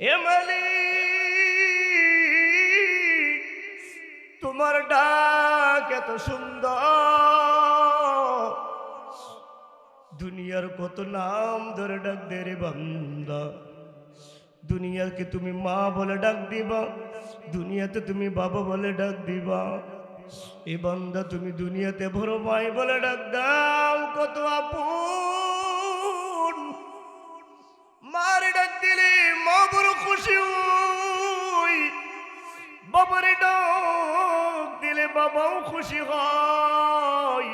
এ মালিক তোমার ডাক এত সুন্দর। দুনিয়ার কত নাম ধরে ডাক দে রে বান্দা। দুনিয়াকে তুমি মা বলে ডাক দিবা, দুনিয়াতে তুমি বাবা বলে ডাক দিবা। এ বান্দা, তুমি দুনিয়াতে বড় ভাই বলে ডাক দাও, কত আপন মার ডাক দিলে মা বড় খুশি হই। বাবারে ডাক দিলে বাবাও খুশি হয়।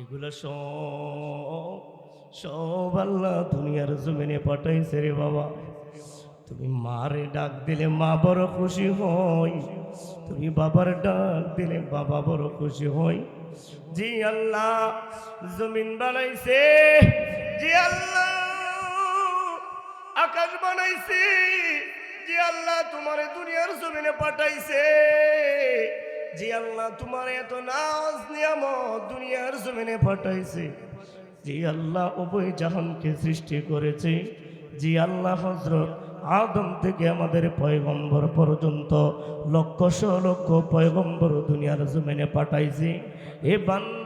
এগুলো সব সব আল্লাহ দুনিয়ার জমিনে পাঠাইছে রে বাবা। তুমি মারে ডাক দিলে মা বড় খুশি হয় তুমি বাবার ডাক দিলে বাবা বড় খুশি হয় জি আল্লাহ, জমিন বানাইছে। জি আল্লাহ। আকাশ বানাইছে জি আল্লাহ তোমার দুনিয়ার জমিনে পাঠাইছে। জি আল্লাহ তোমার এত নাজ নিয়ামত দুনিয়ার জমিনে পাঠাইছে। জি আল্লাহ উভয় জাহানকে সৃষ্টি করেছে। জি আল্লাহ হজরত আদম থেকে আমাদের পয়গম্বর পর্যন্ত লক্ষ লক্ষ পয়গম্বর দুনিয়ার জমিনে পাঠাইছে। এ বান্দা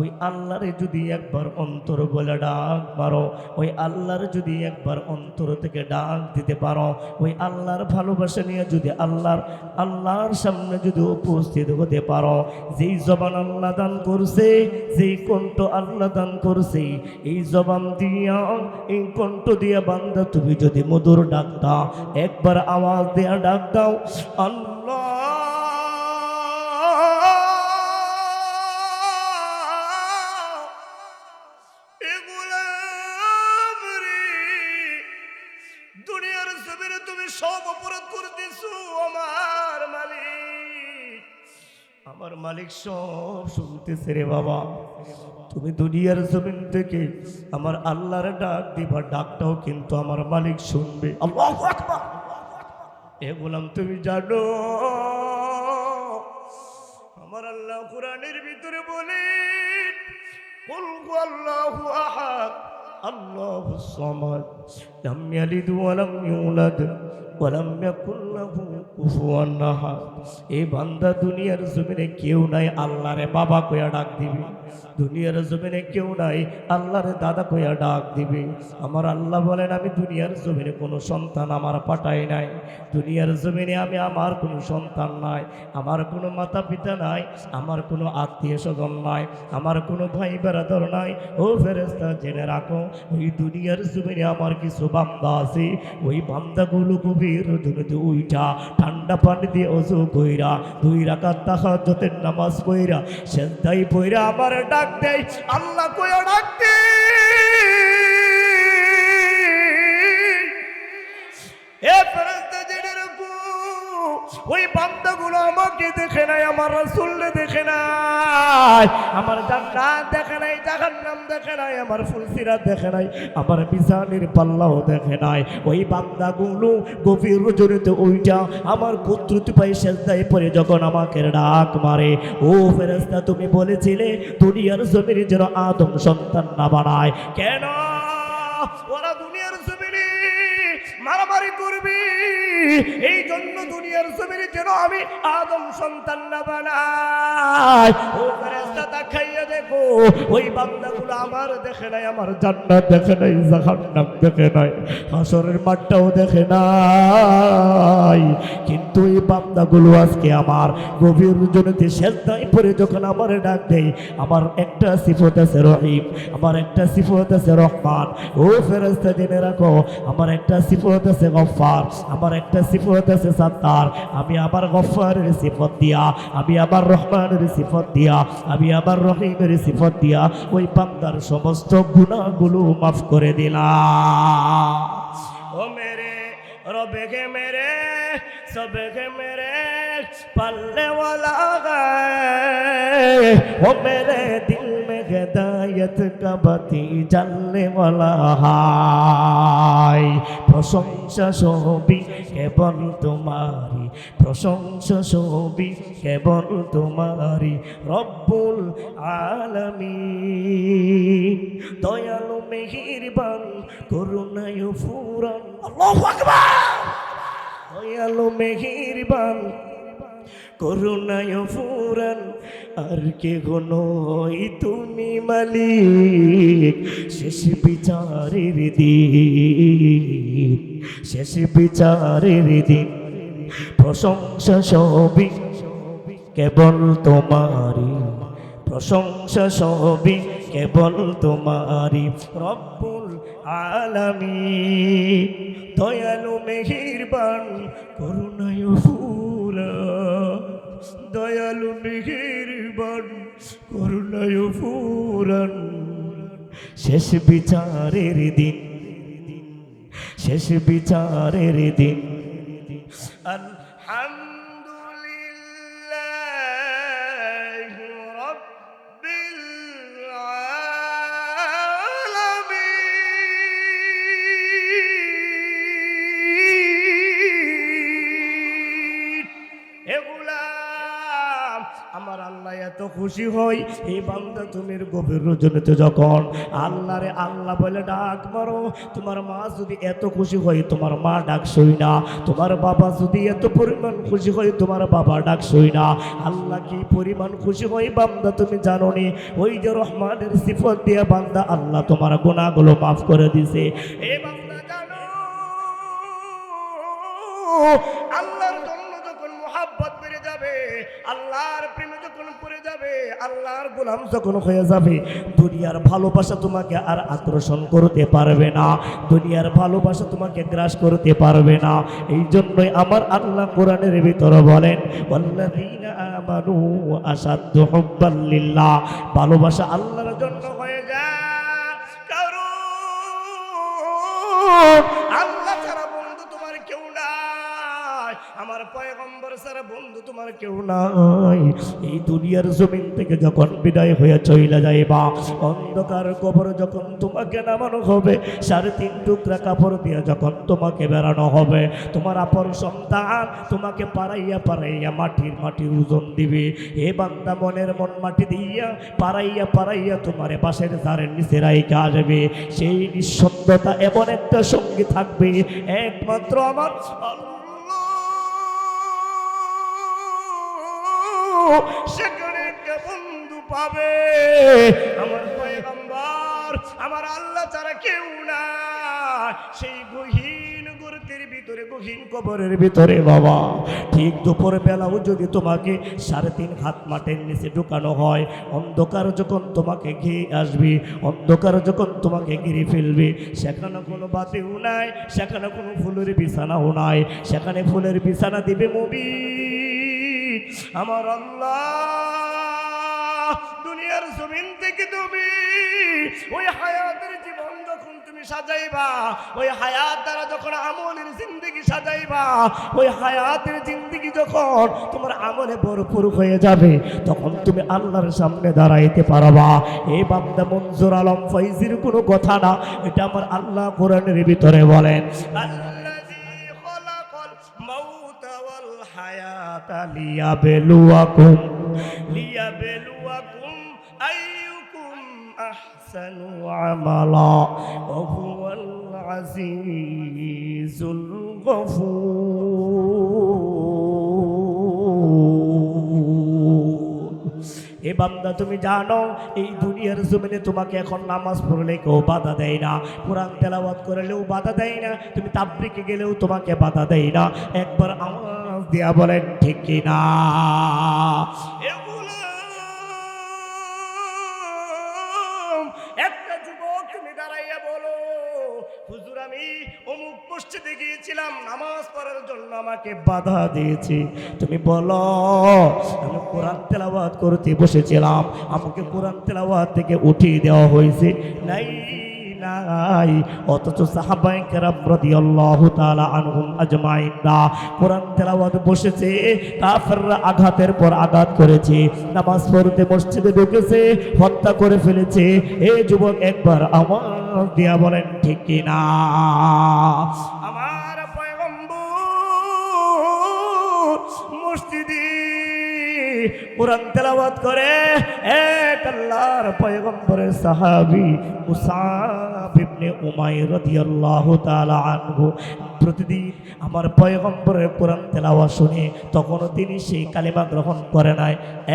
ওই আল্লাহরে যদি একবার অন্তর বলে ডাক পারো ওই আল্লাহর যদি একবার অন্তর থেকে ডাক দিতে পারো, ওই আল্লাহর ভালোবাসা নিয়ে যদি আল্লাহর আল্লাহর সামনে যদি উপস্থিত হতে পারো, যেই জবান আল্লাহ দান করছে, যেই কণ্ঠ আল্লাহ দান করছে, এই জবান দিয়া, এই কণ্ঠ দিয়া বান্দা তুমি যদি মধুর ডাক দাও, একবার আওয়াজ দেয়া ডাক দাও, আল্লাহ মালিক সব শুনতেছে রে বাবা। তুমি দুনিয়ার জমিন থেকে আমার আল্লাহর ডাক দিবার ডাকটাও কিন্তু আমার মালিক শুনবে। এ বললাম তুমি জানো, আমার আল্লাহ কোরআনের ভিতরে বলে আল্লাহু আহাদ, আল্লাহু সামাদ, লাম ইয়ালিদ ওয়া লাম ইউলাদ। এই বান্দা দুনিয়ার জমিনে কেউ নাই, আল্লাহরে বাবা কয়া ডাক দিবে। দুনিয়ার জমিনে কেউ নাই, আল্লাহরে দাদা কয়া ডাক দিবে। আমার আল্লাহ বলেন, আমি দুনিয়ার জমিনে কোনো সন্তান আমার পাঠাই নাই। দুনিয়ার জমিনে আমি আমার কোনো সন্তান নাই, আমার কোনো মাতা পিতা নাই, আমার কোনো আত্মীয় স্বজন নাই, আমার কোনো ভাই বেড়াদর নাই। ও ফেরেস্তা জেনে রাখো, ওই দুনিয়ার জমিনে আমার কিছু বান্দা আছে, ওই বান্দাগুলো খুবই উইটা ঠান্ডা পানি দিয়ে অজু কইরা, দুই রাকাত নামাজ আমার ডাক দেয়, আল্লাহ কইয়া ডাক এ ফেরেশতা ওই বান্দাগুলো আমাকে দেখে নাই, আমার রাসূলকে দেখে নাই। আমার জান্নাত দেখে নাই, জাহান্নাম দেখে নাই, আমার ফুলসিরাত দেখে নাই, আমার বিছানির পাল্লাও দেখে নাই। ওই বান্দাগুলো গভীর রজনীতে ওইটা আমার কুত্রুতি পাই সেজদায় পরে যখন আমাকে ডাক মারে। ও ফেরেস্তা তুমি বলেছিলে, দুনিয়ার জমির যেন আদম সন্তান না বানায়। কেন? মারামারি করবি। এই জন্য দুনিয়ার জমিনে যেন আমি আদম সন্তান না বানাই। ও ফেরেশতা তাকাইয়া দেখো, ওই বান্দাগুলো আমার দেখে নাই, আমার জান্নাত দেখে নাই, জাহান্নাম দেখে নাই, হাসরের মাঠটাও দেখে নাই। কিন্তু এই বান্দাগুলো আজকে আমার গভীর জনেতে সেজদায় পড়ে যখন আমার ডাক দেয়, আমার একটা সিফত আছে রহিম, আমার একটা সিফত আছে রহমান। ও ফেরেস্তা জেনে রাখো, আমার একটা সিফত হইতেছে গফার আমার একটা সিফত হইতেছে সাত্তার। আমি আবার গফারের সিফত দিয়া, আমি আবার রহমানের সিফত দিয়া, আমি আবার রহিমের সিফত দিয়া ওই পান্দার সমস্ত গুণাগুলো মাফ করে দিলাম। ও মেরে রবে গে মেরে সবে গে মেরে পাল্লে ওয়ালা গায়ে। ও মেরে, দিল হেদায়ত কাবাতি জানলে বলা হায়। প্রশংসা সবই কেবল তোমারি প্রশংসা সবই কেবল তোমারি রব্বুল আলমী দয়ালু মেহিরবান, করুণায় ফুরান দয়ালু মেহিরবান করুণায় ফুরান, আর কে নয় তুমি মালিক। শেষ বিচারের দিন, শেষ বিচারের দিন। প্রশংসা সবই কেবল তোমারি প্রশংসা সবই কেবল তোমারি রব্বুল আলামিন, দয়ালু, মেহিরবান, করুণায় ফুরা দয়ালু মেহিরবান করুণায় ফুরান। শেষ বিচারের দিন শেষ বিচারের দিন। আলহামদুলিল্লাহ খুশি হই এই বান্দা, তুমি গভীর রজনীতে যখন। আল্লাহরে আল্লাহ বলে ডাক মারো, তোমার মা যদি এত খুশি হয় তোমার মা ডাক সই না। তোমার বাবা যদি এত পরিমাণ খুশি হয় তোমার বাবা ডাক সই না। আল্লাহ কি পরিমাণ খুশি হয় বান্দা, তুমি জানো নি? ওই যে রহমানের সিফত দিয়ে বান্দা, আল্লাহ তোমার গুণাগুলো মাফ করে দিছে। এই বান্দা, জানো আল্লাহর গোলাম যখন হয়ে যাবে, দুনিয়ার ভালোবাসা তোমাকে আর আকর্ষণ করতে পারবে না। দুনিয়ার ভালোবাসা তোমাকে গ্রাস করতে পারবে না। এই জন্যই আমার আল্লাহ কোরআনের ভিতরে বলেন ভালোবাসা আল্লাহর জন্য হয়ে যায় কারণ তোমার কেউ নাই। এই দুনিয়ার জমিন থেকে যখন বিদায় হয়ে চলে যাইবা, অন্ধকার কবর যখন তোমাকে নামানো হবে, সাড়ে তিন টুকরা কাপড় দিয়ে যখন তোমাকে বেড়ানো হবে, তোমার আপর সন্তান তোমাকে পাড়াইয়া পাড়াইয়া মাটির মাটির ওজন দিবে। এ বান্দা, মনের মন মাটি দিয়া পাড়াইয়া পাড়াইয়া তোমার বাসের ধারের নিচে রাইকে আসবে সেই নিঃসন্দতা এমন একটা সঙ্গী থাকবে, একমাত্র আমার। সেখানে বন্ধু পাবে। আমার পয়গম্বর, আমার আল্লাহ ছাড়া কেউ না সেই গহীন গর্তের ভিতরে, গহীন কবরের ভিতরে, বাবা। ঠিক দুপুর বেলাও যদি তোমাকে সাড়ে তিন হাত মাটির নিচে ঢুকানো হয়, অন্ধকার যখন তোমাকে ঘিরে আসবে, অন্ধকার যখন তোমাকে ঘিরে ফেলবে, সেখানে কোনো বাতিও নাই, সেখানে কোনো ফুলের বিছানাও নাই। সেখানে ফুলের বিছানা দিবে মুবি আমার আল্লাহ, দুনিয়ার জমিন থেকে তুমি ওই হায়াতের জীবন যখন তুমি সাজাইবা, ওই হায়াত দ্বারা যখন আমলের জিন্দগি সাজাইবা, ওই হায়াতের জিন্দগি যখন তোমার আমলে ভরপুর হয়ে যাবে, তখন তুমি আল্লাহর সামনে দাঁড়াইতে পারবা। এই বান্দা মঞ্জুর আলম ফৈজির কোনো কথা না, এটা আমার আল্লাহ কোরআনের ভিতরে বলেন। আল্লাযী حتى ليبلوكم ليبلوكم أيكم أحسن عملا وهو العزيز الغفور এ বান্দা, তুমি জানো, এই দুনিয়ার জমিনে তোমাকে এখন নামাজ পড়লে কেউ বাধা দেয় না। কোরআন তেলাবাদ করলেও বাধা দেয় না, তুমি তাবলিকে গেলেও তোমাকে বাধা দেয় না। একবার আওয়াজ দিয়া বলেন, ঠিক কি মসজিদে গিয়েছিলাম, নামাজ পড়ার জন্য আমাকে বাধা দিয়েছে। তুমি বলো, আমি কোরআন তেলাওয়াত করতে বসেছিলাম, আমাকে কোরআন তেলাওয়াত থেকে উঠিয়ে দেওয়া হয়েছে। নাই। নাই। অথচ সাহাবাই কেরাম রাদিয়াল্লাহু তাআলা আনহুম আজমাইনরা কোরআন তেলাওয়াত বসেছে, কাফেররা আঘাতের পর আঘাত করেছে, নামাজ পড়তে মসজিদে ঢুকেছে, হত্যা করে ফেলেছে। এ যুবক একবার আমার দিয়া বলেন, ঠিক কিনা আমার পয়গম্বর মসজিদে কোরআন তেলাওয়াত করে। এক আল্লাহর পয়গম্বরের সাহাবী মুসাব ইবনে উমাইর রাদিয়াল্লাহু তাআলা আনহু প্রতিদিন আমার পয়গম্বরের কোরআন তেলাওয়াত শুনে, তখনও তিনি সেই কালিমা গ্রহণ করে নাই।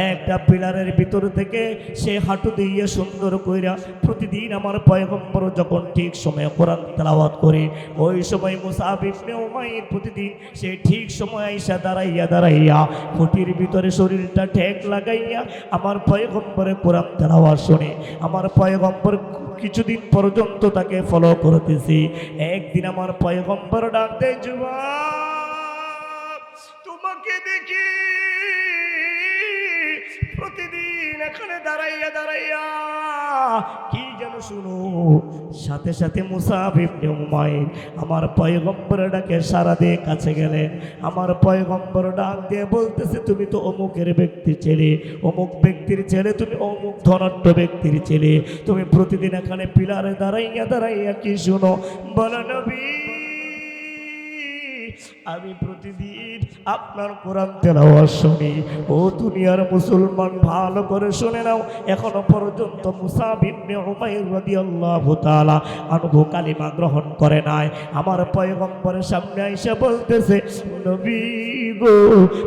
একটা পিলারের ভিতর থেকে সে হাঁটু দিয়ে সুন্দর কইরা প্রতিদিন আমার পয়গম্বর যখন ঠিক সময়ে কোরআন তেলাওয়াত করে, ওই সময় মুসাব ইবনে উমাইর প্রতিদিন সে ঠিক সময় আইসা দাঁড়াইয়া দাঁড়াইয়া খুঁটির ভিতরে শরীরটা ঠেক লাগাইয়া আমার পয়গম্বরে কোরআন তেলাওয়াত শুনে, আমার পয়গম্বর কিছুদিন পর্যন্ত তাকে ফলো করতেছি। একদিন আমার পয়গম্বর ডাক দেয়, যুবক, তোমাকে দেখি। প্রতিদিন এখানে দাঁড়াইয়া দাঁড়াইয়া কি শুনো। সাথে সাথে মুসাফিবনে উমাইর আমার পয়গম্বর ডাকে সারা দিয়ে কাছে গেলেন। আমার পয়গম্বর ডাক দিয়ে বলতেছে, তুমি তো অমুকের ব্যক্তির ছেলে। অমুক ব্যক্তির ছেলে, তুমি অমুক ধনাঢ্য ব্যক্তির ছেলে। তুমি প্রতিদিন এখানে পিলারে দাঁড়াইয়া দাঁড়াইয়া কি শুনো? বলো, নবী আমি প্রতিদিন আপনার কোরআন তেলাওয়াত শুনি। ও দুনিয়ার মুসলমান, ভালো করে শুনে নাও। এখনও পর্যন্ত মুসাব ইবনে উমাইর রাদিয়াল্লাহু তাআলা আনহু কালিমা গ্রহণ করে নাই। আমার পয়গম্বরের সামনে আইসা বলতেছে, নবী গো,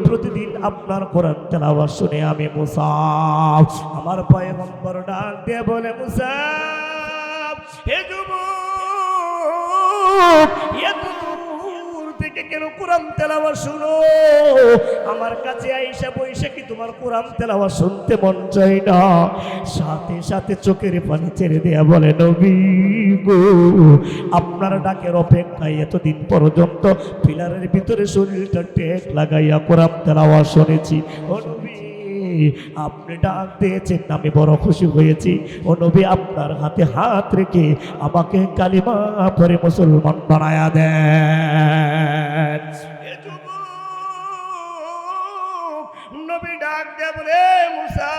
প্রতিদিন আপনার কোরআন তেলাওয়াত শুনে আমি মুসাব আমার পয়গম্বর ডাক দিয়ে বলে মুসাব হে যুবক থেকে কেন কোরআন তেলাওয়া শুনো? আমার কাছে আইসা বৈশা কি তোমার কোরআন তেলাওয়া শুনতে মন চাই না? সাথে সাথে চোখের পানি ছেড়ে দেয়া বলে, নবী গো, আপনার ডাকের অপেক্ষায় এতদিন পর্যন্ত পিলারের ভিতরে শরীরটা টেক লাগাইয়া কোরআন তেলাওয়া শুনেছি। আপনি ডাক দিয়েছেন, আমি বড় খুশি হয়েছি। ও নবী, আপনার হাতে হাত রেখে আমাকে কালিমা পরে মুসলমান বানায়া দেন। নবী ডাক দে বলে মুসাব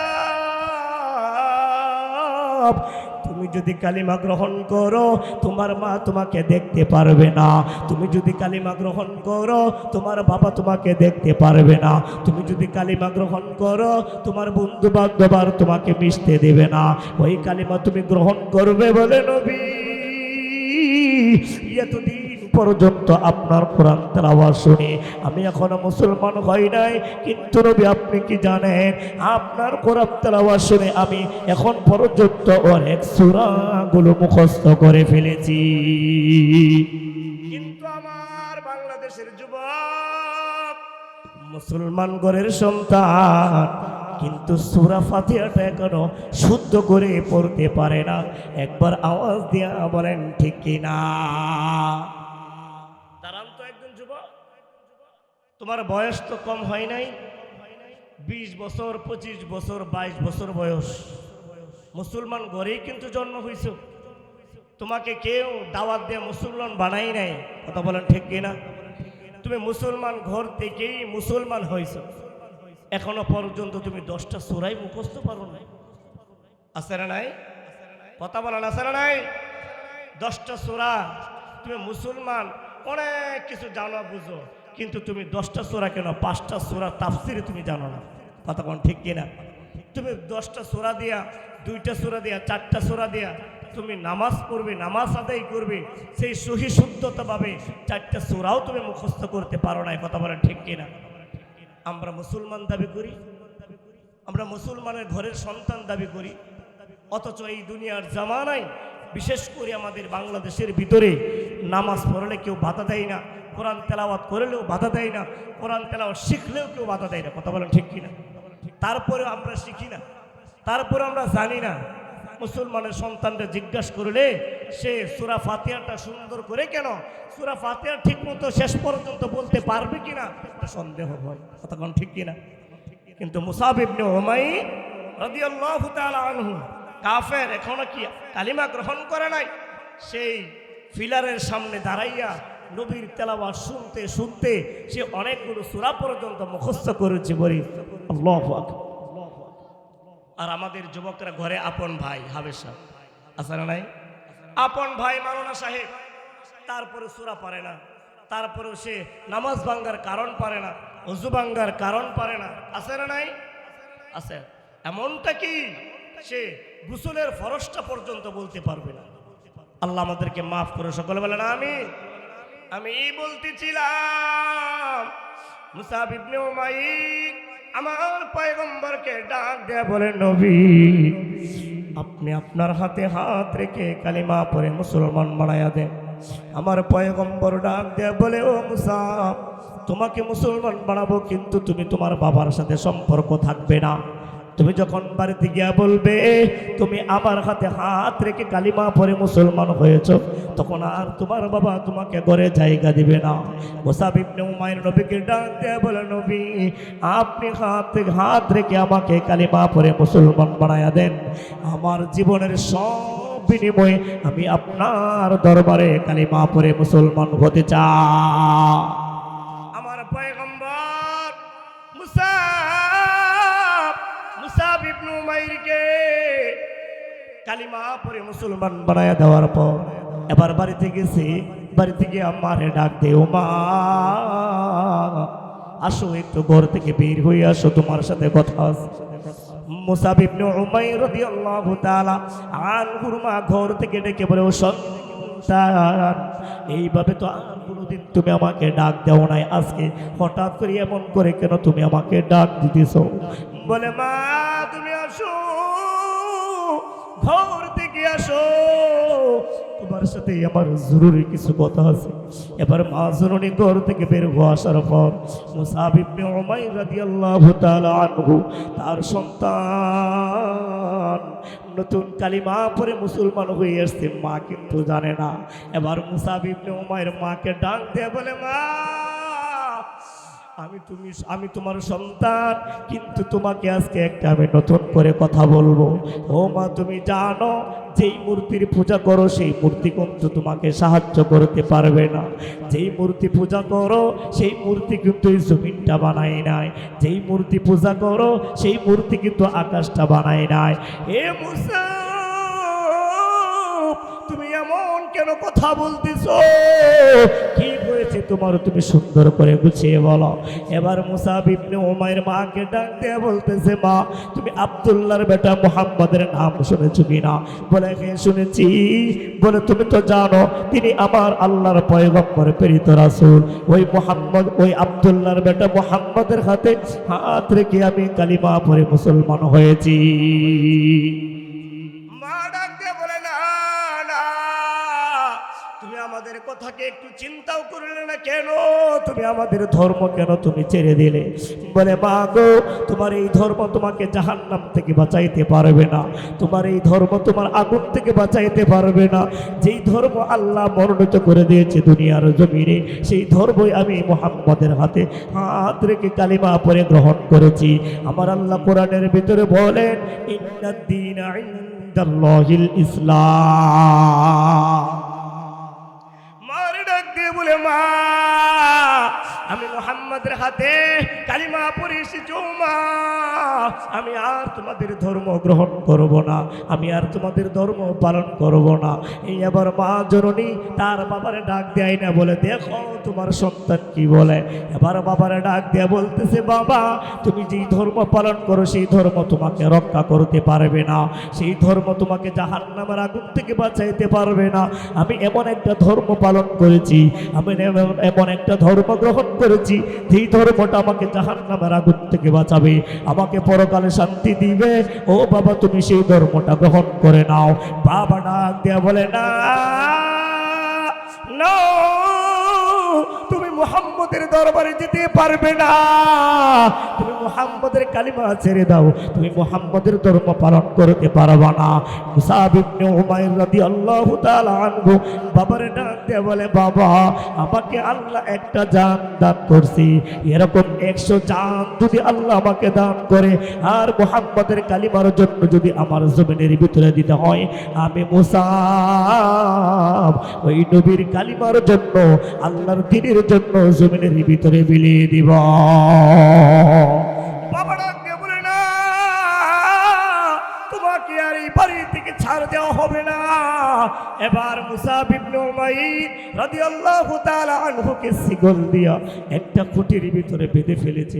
তুমি যদি কালিমা গ্রহণ করো, তোমার মা তোমাকে দেখতে পারবে না। তুমি যদি কালিমা গ্রহণ করো, তোমার বাবা তোমাকে দেখতে পারবে না। তুমি যদি কালিমা গ্রহণ করো, তোমার বন্ধু বান্ধব আর তোমাকে মিশতে দেবে না। ওই কালিমা তুমি গ্রহণ করবে বলে নবী। এতদিন পর্যন্ত আপনার কোরআন তেলাওয়াত শুনি। আমি এখনও মুসলমান হই নাই কিন্তু রবি আপনি কি জানেন? আপনার কোরআন তেলাওয়াত শুনে আমি এখন পর্যন্ত অনেক সূরাগুলো মুখস্থ করে ফেলেছি। কিন্তু আমার বাংলাদেশের যুবক মুসলমান ঘরের সন্তান কিন্তু সুরা ফাতিহাটা এখনও শুদ্ধ করে পড়তে পারে না। একবার আওয়াজ দিয়া বলেন ঠিক কিনা দাঁড়ান তো একজন যুবক তোমার বয়স তো কম হয় নাই। বিশ বছর, পঁচিশ বছর, বাইশ বছর বয়স। মুসলমান ঘরেই কিন্তু জন্ম হয়েছে তোমাকে কেউ দাওয়াত দিয়ে মুসলমান বানাই নাই। কথা বলেন ঠিক কিনা? তুমি মুসলমান ঘর থেকেই মুসলমান হয়েছো এখনও পর্যন্ত তুমি দশটা সুরাই মুখস্থ পারো না আছে না নাই? কথা বলেন, আছে না নাই? দশটা সুরা তুমি মুসলমান অনেক কিছু জানো, বুঝো। কিন্তু তুমি দশটা সুরা কেন? পাঁচটা সোরা তাফসিরে তুমি জানো না। কথা কোন ঠিক কিনা? তুমি দশটা সুরা দিয়া, দুইটা সুরা দিয়া, চারটা সুরা দিয়া, তুমি নামাজ পড়বে, নামাজ আদায় করবে, সেই সহি শুদ্ধতাভাবে চারটা সুরাও তুমি মুখস্থ করতে পারো না কথা বলেন ঠিক কিনা? আমরা মুসলমান দাবি করি, আমরা মুসলমানের ঘরের সন্তান দাবি করি, অথচ এই দুনিয়ার জামানায়, বিশেষ করে আমাদের বাংলাদেশের ভিতরে নামাজ পড়লে কেউ বাধা দেয় না, কোরআন তেলাওয়াত করলেও বাধা দেয় না, কোরআন তেলাওয়াত শিখলেও কেউ বাধা দেয় না, কথা বলেন ঠিক কিনা? তারপরে আমরা শিখি না তারপরে আমরা জানি না, মুসলমানের সন্তানরা জিজ্ঞাসা করলে সে সুরা ফাতিহাটা সুন্দর করে কেন, সুরা ফাতিহা ঠিক মতো শেষ পর্যন্ত বলতে পারবে কিনা? সন্দেহ হয় কতক্ষণ ঠিক কিনা? কিন্তু মুসাবিবনে ওমাই রাদিয়াল্লাহু তাআলা আনহু, কাফের এখনও কি কালিমা গ্রহণ করে নাই? সেই ফিলারের সামনে দাঁড়াইয়া নবীর তেলাওয়াত শুনতে শুনতে সে অনেকগুলো সুরা পর্যন্ত মুখস্থ করেছে বলি আর আমাদের যুবকরা ঘরে আপন ভাই হাবের সাহেব নাই? আপন ভাই মাওলানা সাহেব, তারপরে সুরা পারে না। তারপরেও সে নামাজ ভাঙ্গার কারণ পারে না, অজু ভাঙ্গার কারণ পারে না। আছে না নাই? আছে। এমনটা কি? সে গুসলের ফরসটা পর্যন্ত বলতে পারবে না। আল্লাহ আমাদেরকে মাফ করে, সকলে বলেন আমি আমি বলতেছিলাম উমাইর আমার পয়গম্বরকে ডাক দেয়া বলে নবী, আপনি আপনার হাতে হাত রেখে কালিমা পরে মুসলমান বানায়া দেন। আমার পয়গম্বর ডাক দেয়া বলে, ও মুসাব, তোমাকে মুসলমান বানাবো কিন্তু তুমি তোমার বাবার সাথে সম্পর্ক থাকবে না। তুমি যখন বাড়িতে গিয়া বলবে, তুমি আমার হাতে হাত রেখে কালিমা পরে মুসলমান হয়েছ, তখন আর তোমার বাবা তোমাকে ঘরে জায়গা দিবে না। মোসাবিবনে উমায়ের নবীকে ডাক দেয়া বলে, নবী, আপনি হাত হাত রেখে আমাকে কালিমা পরে মুসলমান বানায়া দেন। আমার জীবনের সব বিনিময়ে আমি আপনার দরবারে কালিমা পরে মুসলমান হতে চাই। কালিমা পরে মুসলমান বানায়া দেওয়ার পর এবার বাড়িতে গেছি, বাড়িতে গিয়ে আমারে ডাক দে মা আসো একটু ঘর থেকে বের হয়ে আসো, তোমার সাথে কথা আছে। ঘর থেকে ডেকে বলে, ও এইভাবে তো তুমি আমাকে ডাক নাই। আজকে হঠাৎ করে এমন করে কেন তুমি আমাকে ডাক দিতেছ? বলে, মা ঘর থেকে আসো। তোমার সাথে আমার জরুরি কিছু কথা আছে। এবার মা জননী ঘর থেকে বের হয়ে আসার পর মুসাব ইবনে উমাইর রাদিয়াল্লাহু তাআলা আনহু, তার সন্তান নতুন কালিমা পরে মুসলমান হয়ে আসছে। মা কিন্তু জানে না। এবার মুসাব ইবনে উমাইর মাকে ডাক দিয়ে বলে, মা! আমি তুমি, আমি তোমার সন্তান, কিন্তু তোমাকে আজকে একটা আমি নতুন করে কথা বলব। ও মা, তুমি জানো, যেই মূর্তির পূজা করো, সেই মূর্তি কিন্তু তোমাকে সাহায্য করতে পারবে না। যেই মূর্তি পূজা করো, সেই মূর্তি কিন্তু এই জমিনটা বানায় নাই। যেই মূর্তি পূজা করো, সেই মূর্তি কিন্তু আকাশটা বানায় নাই। এ মুসা! কেন কথা বলতেছো? কি হয়েছে তোমার, তুমি সুন্দর করে গুছিয়ে বলো। এবার মুসাব উমাইর মাকে ডাক দিয়ে বলতেছে, মা, তুমি আব্দুল্লাহর বেটা মোহাম্মদের নাম শুনেছো কিনা? বলে হ্যাঁ শুনেছি। বলে, তুমি তো জানো, তিনি আমার আল্লাহর পয়গম্বর, প্রেরিত রাসূল। ওই মোহাম্মদ, ওই আব্দুল্লাহর বেটা মোহাম্মদের হাতে হাত রেখে আমি কালিমা পরে মুসলমান হয়েছি। কথাকে একটু চিন্তাও করলে না কেন? তুমি আমাদের ধর্ম কেন তুমি ছেড়ে দিলে? বলে, মা গো, তোমার এই ধর্ম তোমাকে জাহান্নাম থেকে বাঁচাইতে পারবে না। তোমার এই ধর্ম তোমার আগুন থেকে বাঁচাইতে পারবে না। যেই ধর্ম আল্লাহ মনোনীত করে দিয়েছে দুনিয়ার জমিনে, সেই ধর্মই আমি মোহাম্মদের হাতে হাত রেখে কালিমা পরে গ্রহণ করেছি। আমার আল্লাহ কোরআনের ভিতরে বলেন ইনদাল্লাহিল ইসলাম। বলে মা আমি মোহাম্মদের হাতে কালিমা পরে এসেছি আমি আর তোমাদের ধর্ম গ্রহণ করব না। আমি আর তোমাদের ধর্ম পালন করব না। এই আবার মা জননী, তার বাবারে ডাক দেয় না বলে, দেখো, তোমার সন্তান কি বলে? এবার বাবারে ডাক দেয়া বলতেছে, বাবা, তুমি যেই ধর্ম পালন করো, সেই ধর্ম তোমাকে রক্ষা করতে পারবে না। সেই ধর্ম তোমাকে জাহান্নামের আগুন থেকে বাঁচাইতে পারবে না। আমি এমন একটা ধর্ম পালন করেছি। আমি এমন একটা ধর্ম গ্রহণ করেছি। যেই ধর্মটা আমাকে জাহান নামের আগুন থেকে বাঁচাবে। আমাকে পরকালে শান্তি দিবে। ও বাবা, তুমি সেই ধর্মটা গ্রহণ করে নাও। বাবা ডাক দেয়া বলে না মুহাম্মদের দরবারে যেতে পারবে না। তুমি মুহাম্মদের কালিমা ছেড়ে দাও। তুমি মুহাম্মদের ধর্ম পালন করতে পারবা না। মুসাব ইবনে উমাইর রাদিয়াল্লাহু তাআলা আনহু বাবারে ডাক দিয়ে বলে, বাবা, আমাকে আল্লাহ একটা জান দান করছি। এরকম একশো জান যদি আল্লাহ আমাকে দান করে, আর মুহাম্মদের কালিমার জন্য যদি আমার জমিনের ভিতরে দিতে হয়, আমি মুসাব ওই নবীর কালিমার জন্য, আল্লাহর দিনের জন্য জমিনের ভিতরে বিলিয়ে দিব। তোমাকে আর এই বাড়ি থেকে ছাড় দেওয়া হবে না। এবার মুসাব বেঁধে ফেলেছে।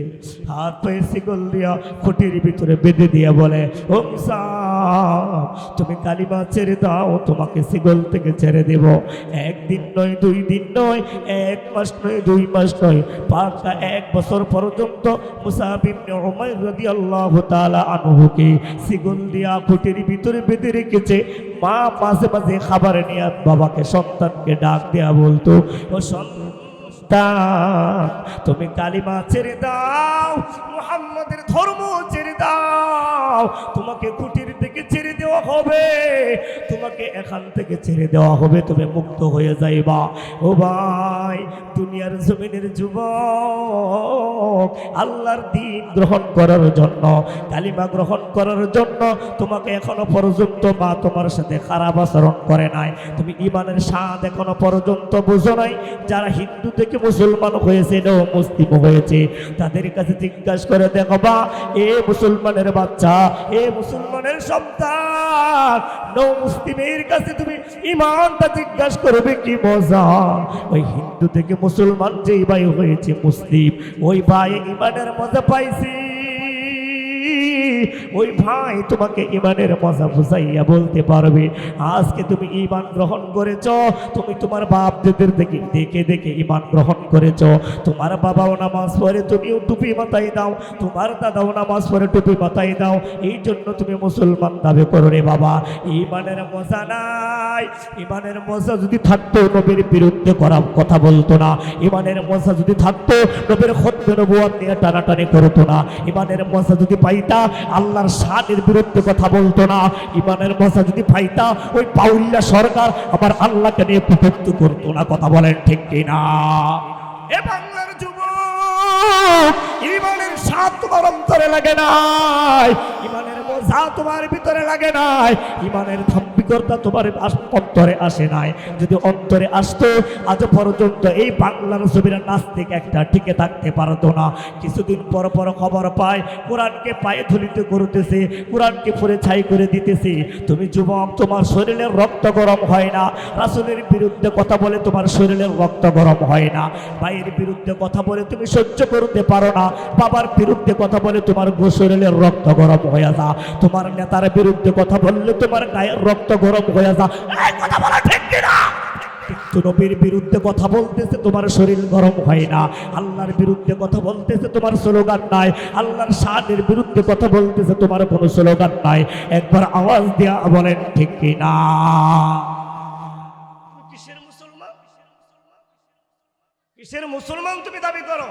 খুঁটির ভিতরে বেঁধে বলে তুমি কালিমা ছেড়ে দাও, তোমাকে সিগল থেকে ছেড়ে দেব। একদিন নয়, দুই দিন নয়, এক মাস নয়, দুই মাস নয়, পাঁচটা এক বছর পর্যন্ত মুসা বিবনে উমাইর রাদিয়াল্লাহু তাআলা আনহুকে সিগল দিয়া খুঁটির ভিতরে বেঁধে রেখেছে। মা পাশে পাশে খাবার নিয়ে বাবাকে সন্তানকে ডাক দেয়া বলতো, ও সন্তান, তুমি কালিমা ছেড়ে দাও, মোহাম্মদের ধর্ম ছেড়ে দাও, তোমাকে কুটির থেকে ছেড়ে দেওয়া হবে। তোমাকে এখান থেকে ছেড়ে দেওয়া হবে, তুমি মুক্ত হয়ে যাইবা। ও ভাই, দুনিয়ার জমিনের যুবক, আল্লাহর দিন গ্রহণ করার জন্য, কালিমা গ্রহণ করার জন্য তোমাকে এখনও পর্যন্ত মা তোমার সাথে খারাপ আচরণ করে নাই। তুমি ইমানের স্বাদ এখনও পর্যন্ত বুঝো নাই। যারা হিন্দু থেকে মুসলমান হয়েছে নো মুসলিম হয়েছে। তাদের কাছে জিজ্ঞাসা করে দেখো বা এ মুসলমানের বাচ্চা, এ মুসলমানের সন্তান। মুসলিমের কাছে তুমি ইমানটা জিজ্ঞাসা করবে, কি মজা ওই হিন্দু থেকে মুসলমান যেই ভাই হয়েছে মুসলিম, ওই ভাই ইমানের মজা পাইছি। ওই ভাই তোমাকে ইমানের মজা বুঝাইয়া বলতে পারবে। আজকে তুমি ইমান গ্রহণ করেছ, তুমি তোমার বাপদের থেকে দেখে দেখে ইমান গ্রহণ করেছ। তোমার বাবাও নামাজ পড়ে, তুমিও টুপি মাথায় দাও। তোমার দাদাও নামাজ পড়ে, টুপি মাথায় দাও। এই জন্য তুমি মুসলমান দাবি করো রে বাবা। ইমানের মজা নাই। ইমানের মজা যদি থাকতো নবীর বিরুদ্ধে করা কথা বলতো না। ইমানের মজা যদি থাকতো, নবীর খতবে নবুয়াত নিয়ে টানাটানি করতো না। ইমানের মজা যদি পাইতা আল্লাহর সাদের বিরুদ্ধে কথা বলতো না। ইমানের মশা যদি পাইতা, ওই পাউল্লা সরকার আবার আল্লাহকে নিয়ে বিভক্ত করতো না, কথা বলেন ঠিক কিনা? ইমানের সাত গরম অন্তরে লাগে না ইমানের মজা তোমার ভিতরে লাগে নাই। ইমানের ধাম্বিকতা তোমার অন্তরে আসে নাই। যদি অন্তরে আসতো, আজ পর্যন্ত এই বাংলার ছবিরা নাস্তিক একটা টিকে থাকতে পারতো না। কিছুদিন পর পর খবর পায়, কোরআনকে পায়ে ধুলিতে করতেছে, কোরআনকে পরে ছাই করে দিতেছে। তুমি যুবক, তোমার শরীরের রক্ত গরম হয় না। রাসুলের বিরুদ্ধে কথা বলে তোমার শরীরের রক্ত গরম হয় না। ভাইয়ের বিরুদ্ধে কথা বলে তুমি সহ্য করতে পারো না। বাবার বিরুদ্ধে কথা বলে তোমার শরীরের রক্ত গরম হয়ে যা তোমার নেতার বিরুদ্ধে কথা বললে তোমার গায়ের রক্ত গরম হয়ে যা। কথা বলা ঠিক কিনা? নবীর বিরুদ্ধে কথা বলতেছে, তোমার শরীর গরম হয় না। আল্লাহর বিরুদ্ধে কথা বলতেছে, তোমার স্লোগান নাই। আল্লাহর শানের বিরুদ্ধে কথা বলতেছে, তোমার কোনো স্লোগান নাই। একবার আওয়াজ দেয়া বলেন, ঠিক কিনা? কিসের মুসলমান? কিসের মুসলমান তুমি দাবি করো?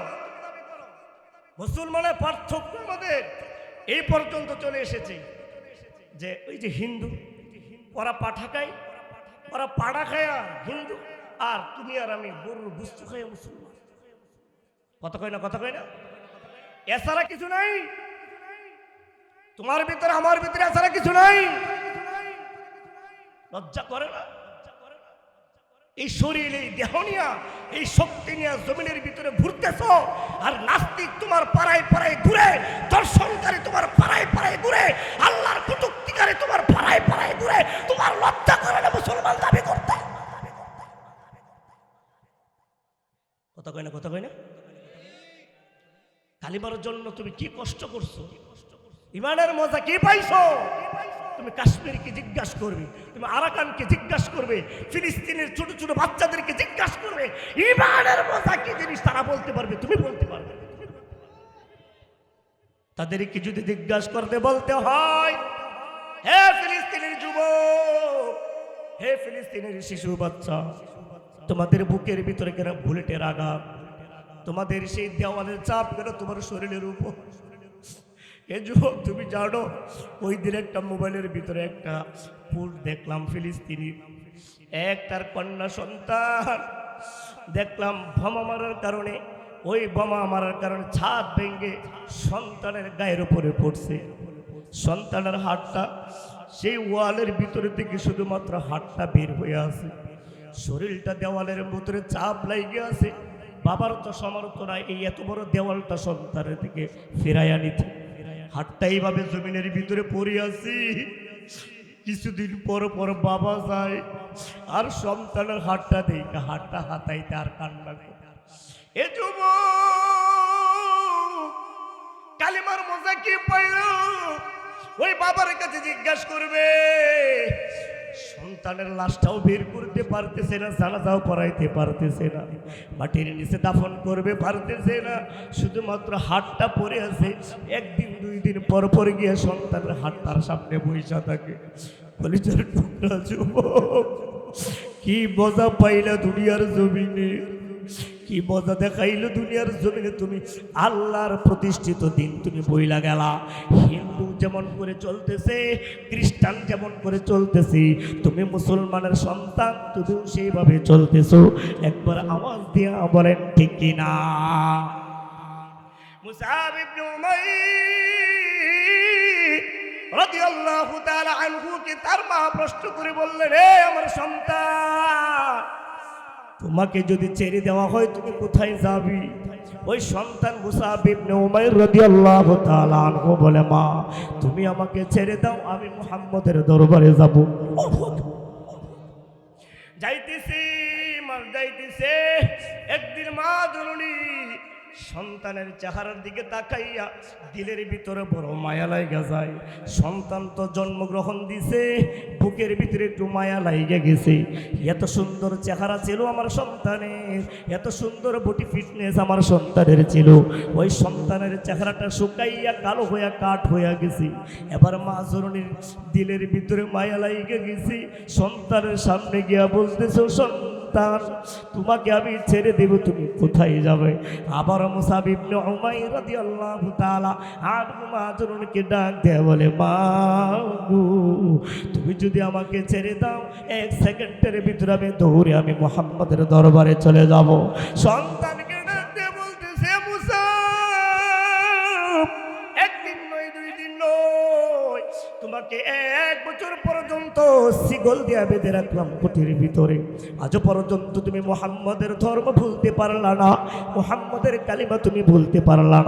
মুসলমানের পার্থক্য আমাদের। এই পর্যন্ত চলে এসেছে যে ওই যে হিন্দু, ওরা পাঠা খায়, ওরা পাড়া খায়া হিন্দু। আর তুমি আর আমি গরুর বুস্তু খাইয়া মুসলমান। কথা কয় না, কথা কয় না? এছাড়া কিছু নাই। তোমার ভিতরে, আমার ভিতরে এছাড়া কিছু নাই। লজ্জা করে না? এই শরীর, এই দেহ নিয়া, এই শক্তি নিয়ে জমিনের ভিতরে ঘুরতেছ আর নাস্তিক তোমার পাড়ায় পাড়ায় ঘুরে, দর্শনকারী তোমার পাড়ায় পাড়ায় ঘুরে, আল্লাহর কটুক্তিকারী তোমার পাড়ায় পাড়ায় ঘুরে, তোমার লজ্জা করে না মুসলমান দাবি করতে? কথা কয় না, কথা কয় না? কালিমার জন্য তুমি কি কষ্ট করছ? ইমানের মজা কি পাইছো? তুমি কাশ্মীরকে জিজ্ঞাসা করবে, তুমি আরাকানকে জিজ্ঞাসা করবে, ফিলিস্তিনের ছোট ছোট বাচ্চাদেরকে জিজ্ঞাসা করবে, ইমানের মজা কি জিনিস তারা বলতে পারবে, তুমি বলতে পারবে। তাদেরকে যদি জিজ্ঞাসা করতে বলতে হয়, হে ফিলিস্তিনের যুবক, হে ফিলিস্তিনের শিশু বাচ্চা, তোমাদের বুকের ভিতরে কেন বুলেটের আঘাত? তোমাদের সেই দেওয়ালের চাপ কেন তোমার শরীরের উপর এ যুবক, তুমি জানো, ওই দিন একটা মোবাইলের ভিতরে একটা ফুল দেখলাম, ফিলিস্তিনি। এক তার কন্যা সন্তান। দেখলাম বোমা মারার কারণে, ওই বোমা মারার কারণে ছাদ ভেঙে সন্তানের গায়ের উপরে পড়ছে। সন্তানের হাতটা, সেই ওয়ালের ভিতরে থেকে শুধুমাত্র হাতটা বের হয়ে আছে। শরীরটা দেওয়ালের ভিতরে চাপ লাগিয়ে আছে। বাবার তো সমর্থ নাই, এই এত বড় দেওয়ালটা সন্তানের দিকে ফেরাইয়া নিতে হাতটা এইভাবে জমিনের ভিতরে পড়ে আছি। কিছুদিন পর পর বাবা যায়। আর সন্তানের হাতটা দেই হাতটা হাতাইতে আর কান্না এ যুব কালিমার মজা কি পাইল? ওই বাবার কাছে জিজ্ঞাসা করবে সন্তানের লাশটাও বের করতে পারতেছে না, জানাজাও পড়াইতে পারতেছে না। মাটির নিচে দাফন করবে পারতেছে না। শুধুমাত্র হাতটা পড়ে আছে, একদিন, দুই দিন পর পর গিয়ে সন্তানের হাত তার সামনে বৈশা থাকে। কলিজার টুকরা যুবক, কি মজা পাইলা দুনিয়ার জমিনে। কি মজা দেখাইলো দুনিয়ার জমিনে তুমি? আল্লাহর প্রতিষ্ঠিত দিন তুমি বইলা গেলা। হিন্দু যেমন করে চলতেছে, খ্রিস্টান যেমন করে চলতেছে, তুমি মুসলমানের সন্তান, তুমিও সেইভাবে চলতেছো। একবার আওয়াজ দিয়া বলেন, ঠিক কিনা তার মা প্রশ্ন করে বললেন হে আমার সন্তান তোমাকে যদি ছেড়ে দেওয়া হয়, তুমি কোথায় যাবি? ওই সন্তান বলে, মা, তুমি আমাকে ছেড়ে দাও, আমি মুহাম্মদের দরবারে যাব। যাইতেছি, মার যাইতেছে, একদিন মা জননী সন্তানের চেহারার দিকে তাকাইয়া দিলের ভিতরে বড় মায়া লাইগা যায়। সন্তান তো জন্মগ্রহণ দিছে, বুকের ভিতরে একটু মায়া লাইগা গেছে। এত সুন্দর চেহারা ছিল আমার সন্তানের, এত সুন্দর বটি ফিটনেস আমার সন্তানের ছিল। ওই সন্তানের চেহারাটা শুকাইয়া কালো হইয়া কাঠ হইয়া গেছে। এবার মা জননীর দিলের ভিতরে মায়া লাইগা গেছে। সন্তানের সামনে গিয়া বলতেছে সন্তান তোমাকে আমি ছেড়ে দেব, তুমি কোথায় যাবে? আবার মুসাব ইবনে উমাইর রাদিয়াল্লাহু তাআলা আনহু মাজরুনকে ডাক দেয়া বলে, মা তুমি যদি আমাকে ছেড়ে দাও, এক সেকেন্ডের ভিতরে আমি দৌড়ে আমি মোহাম্মদের দরবারে চলে যাব। নয় তোমাকে এক বছর পর্যন্ত শিগল দিয়া বেঁধে রাখলাম কুটির ভিতরে। আজ পর্যন্ত তুমি মোহাম্মদের ধর্ম ভুলতে পারলা না। মোহাম্মদের কালিমা তুমি ভুলতে পারলা